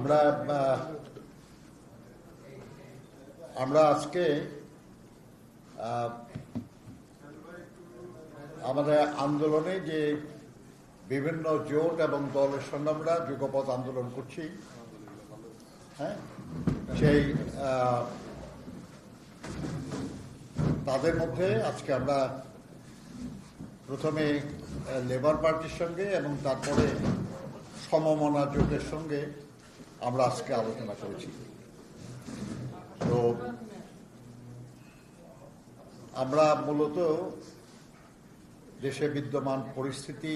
আমরা আমরা আজকে আমাদের আন্দোলনে যে বিভিন্ন জোট এবং দলের সঙ্গে আমরা যুগপথ আন্দোলন করছি হ্যাঁ সেই তাদের মধ্যে আজকে আমরা প্রথমে লেবার পার্টির সঙ্গে এবং তারপরে সমমনা জোটের সঙ্গে আমরা আজকে আলোচনা করেছি। তো আমরা মূলত দেশে বিদ্যমান পরিস্থিতি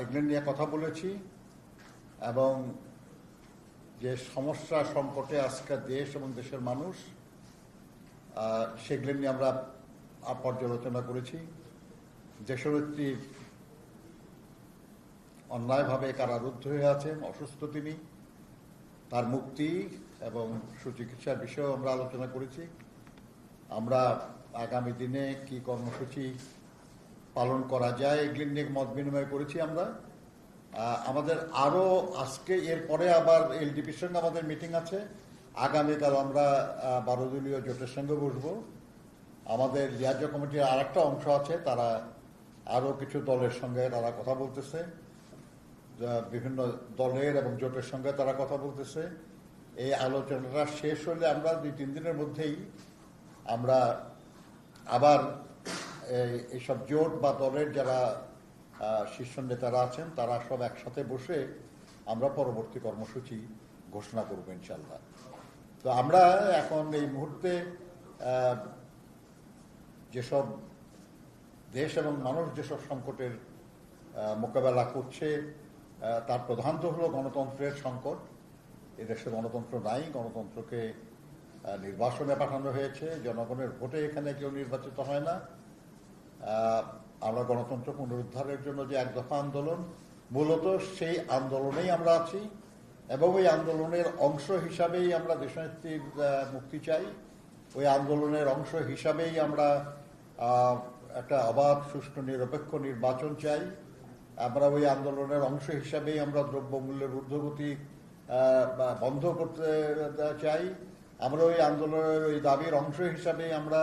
এগুলো নিয়ে কথা বলেছি এবং যে সমস্যা সংকটে আজকের দেশ এবং দেশের মানুষ সেগুলো নিয়ে আমরা পর্যালোচনা করেছি। দেশনেত্রী অন্যায়ভাবে কারারুদ্ধ হয়ে আছেন অসুস্থ তিনি। তার মুক্তি এবং সুচিকিৎসার বিষয়েও আমরা আলোচনা করেছি। আমরা আগামী দিনে কি কর্মসূচি পালন করা যায় এগুলি নিয়ে মত বিনিময় করেছি আমরা। আমাদের আরও আজকে এরপরে আবার এলডিপির সঙ্গে আমাদের মিটিং আছে। আগামীকাল আমরা আহ, বারো দলীয় জোটের সঙ্গে বসবো। আমাদের লিয়াজ কমিটির আর একটা অংশ আছে তারা আরও কিছু দলের সঙ্গে তারা কথা বলতেছে। বিভিন্ন দলের এবং জোটের সঙ্গে তারা কথা বলতেছে। এই আলোচনাটা শেষ হলে আমরা দুই, তিন দিনের মধ্যেই আমরা আবার এই- এইসব জোট বা দলের যারা শীর্ষ নেতারা আছেন, তারা সব একসাথে বসে আমরা পরবর্তী কর্মসূচি ঘোষণা করব ইনশাল্লাহ তো আমরা এখন এই মুহূর্তে যেসব দেশ এবং মানুষ যেসব সংকটের মোকাবেলা করছে আহ, প্রধান তো হলো গণতন্ত্রের সংকট। এদেশে গণতন্ত্র নাই গণতন্ত্রকে নির্বাসনে পাঠানো হয়েছে। জনগণের ভোটে এখানে কেউ নির্বাচিত হয় না। আমরা গণতন্ত্র পুনরুদ্ধারের জন্য যে এক দফা আন্দোলন মূলত সেই আন্দোলনেই আমরা আছি এবং ওই আন্দোলনের অংশ হিসাবেই আমরা দেশনেত্রীর মুক্তি চাই। ওই আন্দোলনের অংশ হিসাবেই আমরা একটা অবাধ সুষ্ঠু নিরপেক্ষ নির্বাচন চাই। আমরা ওই আন্দোলনের অংশ হিসাবেই আমরা দ্রব্যমূল্যের ঊর্ধ্বগতি বন্ধ করতে চাই। আমরা ওই আন্দোলনের ওই দাবির অংশ হিসাবেই আমরা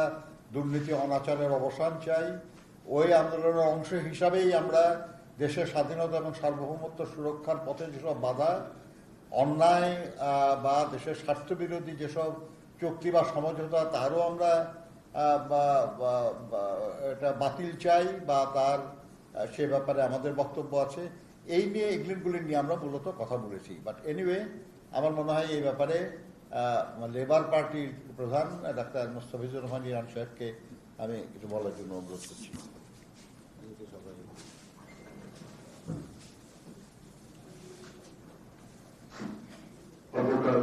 দুর্নীতি অনাচারের অবসান চাই। ওই আন্দোলনের অংশ হিসাবেই আমরা দেশের স্বাধীনতা এবং সার্বভৌমত্ব সুরক্ষার পথে যেসব বাধা, অন্যায় বা দেশের স্বার্থবিরোধী যেসব চুক্তি বা সমঝোতা, তারও আমরা এটা বাতিল চাই বা তার সে ব্যাপারে আমাদের বক্তব্য আছে। এই নিয়ে এগ্রিমেন্টগুলি নিয়ে আমরা মূলত কথা বলেছি। বাট এনিওয়ে আমার মনে হয় এই ব্যাপারে লেবার পার্টির প্রধান, ডাক্তার মোস্তাফিজুর রহমান ইরান সাহেবকে আমি কিছু বলার জন্য অনুরোধ করছি গতকাল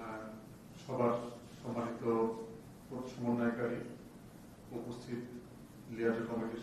আহ, সবার সম্মানিত সমন্বয়কারী উপস্থিত লিয়াজ কমিটির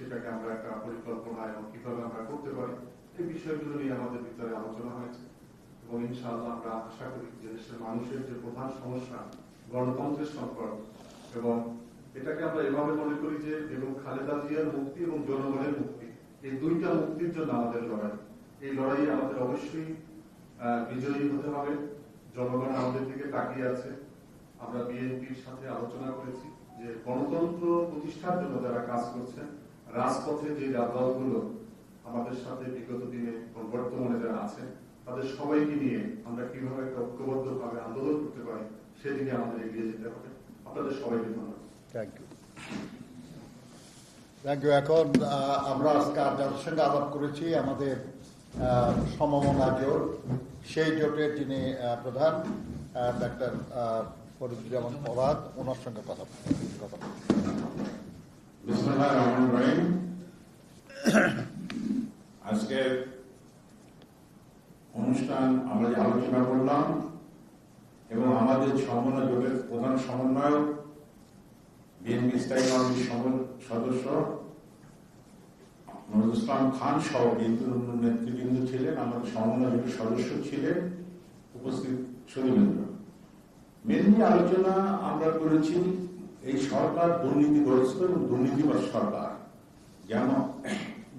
সেটাকে আমরা একটা পরিকল্পনা এবং কীভাবে আমরা করতে পারি, এই বিষয়গুলো নিয়ে আমাদের ভিতরে আলোচনা হয়েছে। এবং ইনশাআল্লাহ আমরা আশা করি যে দেশের মানুষের যে প্রধান সমস্যা, গণতন্ত্রের সংকট এবং এটাকে আমরা এভাবে মনে করি যে এবং খালেদা জিয়ার মুক্তি এবং জনগণের মুক্তি, এই দুইটা মুক্তির জন্য আমাদের লড়াই। এই লড়াইয়ে আমাদের অবশ্যই বিজয়ী হতে হবে। জনগণ আমাদের দিকে তাকিয়ে আছে। আমরা বিএনপির সাথে আলোচনা করেছি যে গণতন্ত্র প্রতিষ্ঠার জন্য যারা কাজ করছেন রাজপথে যে দলগুলো আমাদের সাথে বিগত দিনে বর্তমানে যারা আছেন, তাদের সবাইকে নিয়ে আমরা কীভাবে একটা ঐক্যবদ্ধ ভাবে আন্দোলন করতে পারি, সেদিকে আমাদের এগিয়ে যেতে হবে। আপনাদের সবাইকে ধন্যবাদ। থ্যাংক ইউ থ্যাংক ইউ এখন আমরা আজকে যাদের সঙ্গে আলাপ করেছি আমাদের সমমনা জোট। সেই জোটের যিনি প্রধান ডাক্তার ফরিদুজ্জামান ফরাদ ওনার সঙ্গে কথা কথা। বিসমুল্লাহ রহমান রহিম আজকে অনুষ্ঠান আমরা যে আলোচনা করলাম এবং আমাদের সমন্বয় জোটের প্রধান সমন্বয়ক বিএনপি স্থায়ী কমিটির সদস্য নজরুল ইসলাম খান সহ বিএনপি নেতৃবৃন্দ ছিলেন আমাদের সমন্বয় জোটের সদস্য ছিলেন উপস্থিত সুদীবৃন্দ মেনলি আলোচনা আমরা করেছি এই সরকার দুর্নীতি দুর্নীতিগ্রস্ত এবং দুর্নীতিবাদ সরকার। যেন,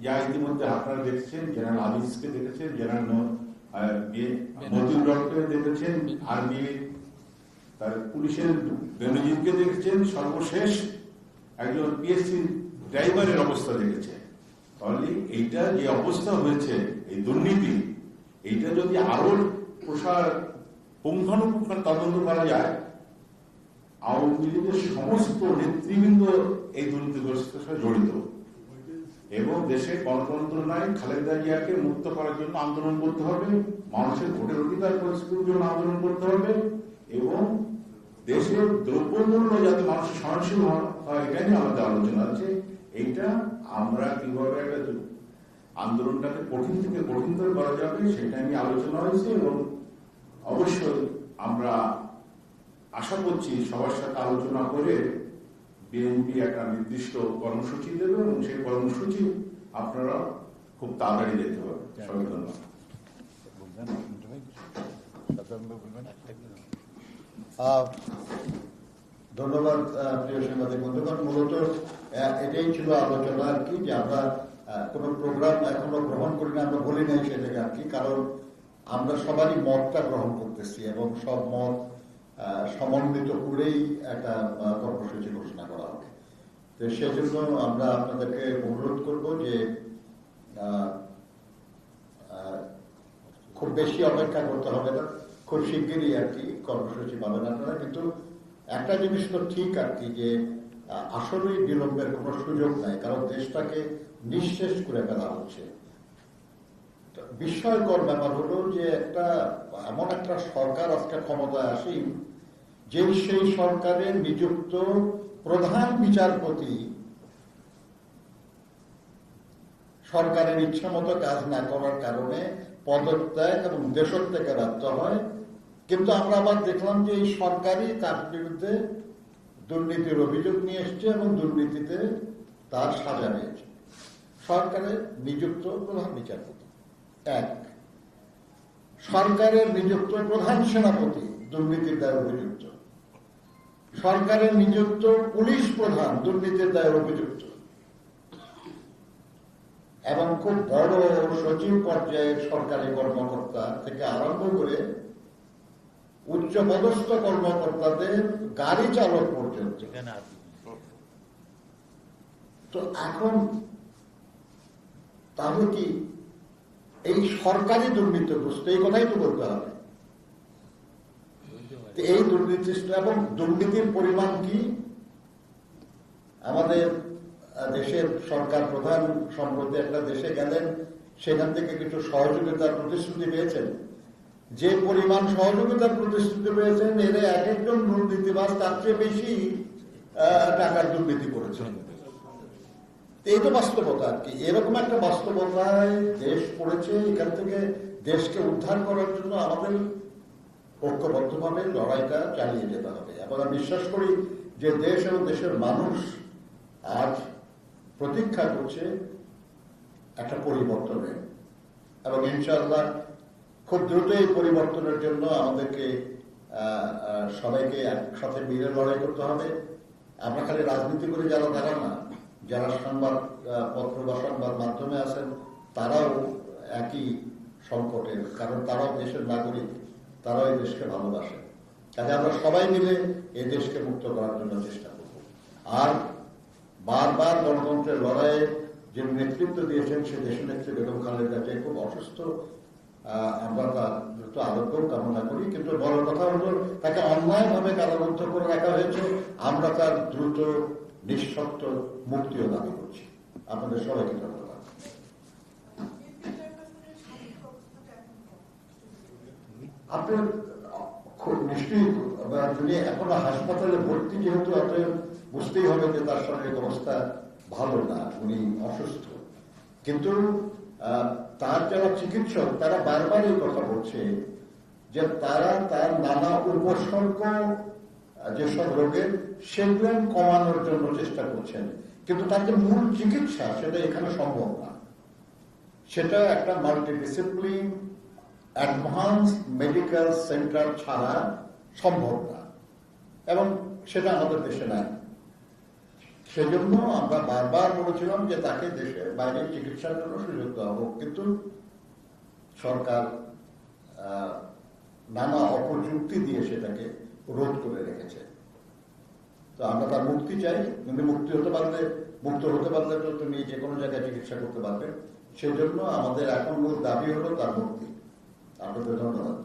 যা ইতিমধ্যে আপনারা দেখছেন, জেনারেল আজিজকে দেখেছেন, জেনারেল দেখেছেন আর্মি তার পুলিশের বেনজিরকে দেখেছেন, সর্বশেষ একজন পিএসসি ড্রাইভারের অবস্থা দেখেছেন। তাহলে এইটা যে অবস্থা হয়েছে, এই দুর্নীতি, এইটা যদি আরও প্রসার পুঙ্খানুপুঙ্খ তদন্ত করা যায় আওয়ামী লীগের সমস্ত নেতৃবৃন্দ এই দুর্নীতিগ্রস্তের সাথে জড়িত। এবং দেশে গণতন্ত্র নাই, খালেদা জিয়াকে মুক্ত করার জন্য আন্দোলন করতে হবে, মানুষের ভোটের অধিকার পরিস্থিতির জন্য আন্দোলন করতে হবে, এবং দেশের দ্রব্যমূল্য যাতে মানুষের সহনশীল হয় এটা নিয়ে আমাদের আলোচনা আছে। এইটা আমরা কীভাবে একটা আন্দোলনটাকে কঠিন থেকে কঠিনতর করা যাবে, সেটা নিয়ে আলোচনা হয়েছে, এবং অবশ্যই আমরা আশা করছি সবার সাথে আলোচনা করে বিএনপি একটা নির্দিষ্ট কর্মসূচি দেবে এবং সেই কর্মসূচি আপনারা খুব তাড়াতাড়ি দেখতে পাবেন। সবাই ধন্যবাদ। ধন্যবাদ প্রিয় সাংবাদিক বন্ধুগণ। মূলত এটাই ছিল আলোচনা আর কি, যে আমরা কোনো প্রোগ্রাম এখনও গ্রহণ করি না আমরা বলি নাই সেটাকে আর কি, কারণ আমরা সবারই মতটা গ্রহণ করতেছি এবং সব মত সমন্বিত করেই একটা কর্মসূচি ঘোষণা করা হবে তো সেজন্য আমরা আপনাদেরকে অনুরোধ করব যে খুব বেশি অপেক্ষা করতে হবে না। খুব শিগগিরই আর কি কর্মসূচি পাবেন আপনারা। কিন্তু একটা জিনিস তো ঠিক আর কি, যে আসলেই বিলম্বের কোনো সুযোগ নাই, কারণ দেশটাকে নিঃশেষ করে ফেলা হচ্ছে। বিস্ময়কর ব্যাপার হলো যে একটা, এমন একটা সরকার আজকে ক্ষমতায় আসি যে সেই সরকারের নিযুক্ত প্রধান বিচারপতি সরকারের ইচ্ছা মতো কাজ না করার কারণে পদত্যাগ এবং দেশত্যাগে বাধ্য হয়। কিন্তু আমরা আবার দেখলাম যে এই সরকারই তার বিরুদ্ধে দুর্নীতির অভিযোগ নিয়ে এসছে এবং দুর্নীতিতে তার সাজা হয়েছে সরকারের নিযুক্ত প্রধান বিচারপতি। এক, সরকারের নিযুক্ত প্রধান সেনাপতি, দুর্নীতির দায় অভিযুক্ত। সরকারের নিযুক্ত পুলিশ প্রধান, দুর্নীতির দায় অভিযুক্ত। এবং খুব বড় সচিব পর্যায়ের সরকারি কর্মকর্তা থেকে আরম্ভ করে উচ্চ পদস্থ কর্মকর্তাদের গাড়ি চালক পর্যন্ত। তো এখন তাহলে কি এই সরকারি দুর্নীতিগ্রস্ত এই কথাই তো বলতে হবে। এই দুর্নীতি এবং দুর্নীতির পরিমাণ কি? আমাদের দেশের সরকার প্রধান সম্প্রতি একটা দেশে গেলেন, সেখান থেকে কিছু সহযোগিতার প্রতিশ্রুতি পেয়েছেন। যে পরিমাণ সহযোগিতার প্রতিশ্রুতি পেয়েছেন এরা এক একজন দুর্নীতিবাস তার চেয়ে বেশি টাকার দুর্নীতি করেছেন। এই তো বাস্তবতা আর কি। এরকম একটা বাস্তবতায় দেশ পড়েছে, এখান থেকে দেশকে উদ্ধার করার জন্য আমাদের ঐক্যবদ্ধভাবে লড়াইটা চালিয়ে যেতে হবে। আমরা বিশ্বাস করি যে দেশ এবং দেশের মানুষ আজ প্রতীক্ষা করছে একটা পরিবর্তনের। এবং ইনশাআল্লাহ খুব দ্রুত এই পরিবর্তনের জন্য আমাদেরকে সবাইকে একসাথে মিলে লড়াই করতে হবে। আমরা খালি রাজনীতি করে যারা তারা না। যারা সংবাদ পত্র বা সংবাদ মাধ্যমে আছেন, তারাও একই সংকটের, কারণ তারাও দেশের নাগরিক, তারাও এই দেশকে ভালোবাসে। কাজে আমরা সবাই মিলে এই দেশকে মুক্ত করার জন্য চেষ্টা করব। আর বারবার গণতন্ত্রের লড়াইয়ে যে নেতৃত্ব দিয়েছেন, সে দেশনেত্রী বেগম খালেদা জিয়া খুব অসুস্থ। আমরা তার দ্রুত আরোগ্য কামনা করি, কিন্তু বড় কথা হলো, তাকে অন্যায়ভাবে কারাবদ্ধ করে রাখা হয়েছে। আমরা তার দ্রুত নিঃশর্ত মুক্তিও দাবি করছি। আপনাদের সবাইকে ধন্যবাদ। আপনার নিশ্চয়ই এখনও হাসপাতালে ভর্তি যেহেতু অতএব বুঝতেই হবে যে তার শারীরিক অবস্থা ভালো না, উনি অসুস্থ। কিন্তু তার যারা চিকিৎসক, তারা বারবার এই কথা বলছে যে তারা তার নানা উপসর্গ যেসব রোগের সেগুলো কমানোর জন্য চেষ্টা করছেন। কিন্তু তার যে মূল চিকিৎসা, সেটা এখানে সম্ভব না। সেটা একটা মাল্টিডিসিপ্লিন অ্যাডভান্স মেডিকেল সেন্টার ছাড়া সম্ভব না। এবং সেটা আমাদের দেশে নাই। সেজন্য আমরা বারবার বলেছিলাম যে তাকে দেশের বাইরে চিকিৎসার জন্য সুযোগ দেওয়া হোক। কিন্তু সরকার নানা অপযুক্তি দিয়ে সেটাকে রোধ করে রেখেছে। তো আমরা তার মুক্তি চাই কিন্তু মুক্তি হতে পারলে, মুক্ত হতে পারলে তো তুমি যে কোনো জায়গায় চিকিৎসা করতে পারবে। সেই জন্য আমাদের এখন দাবি হলো তার মুক্তি। আপনাদের ধন্যবাদ।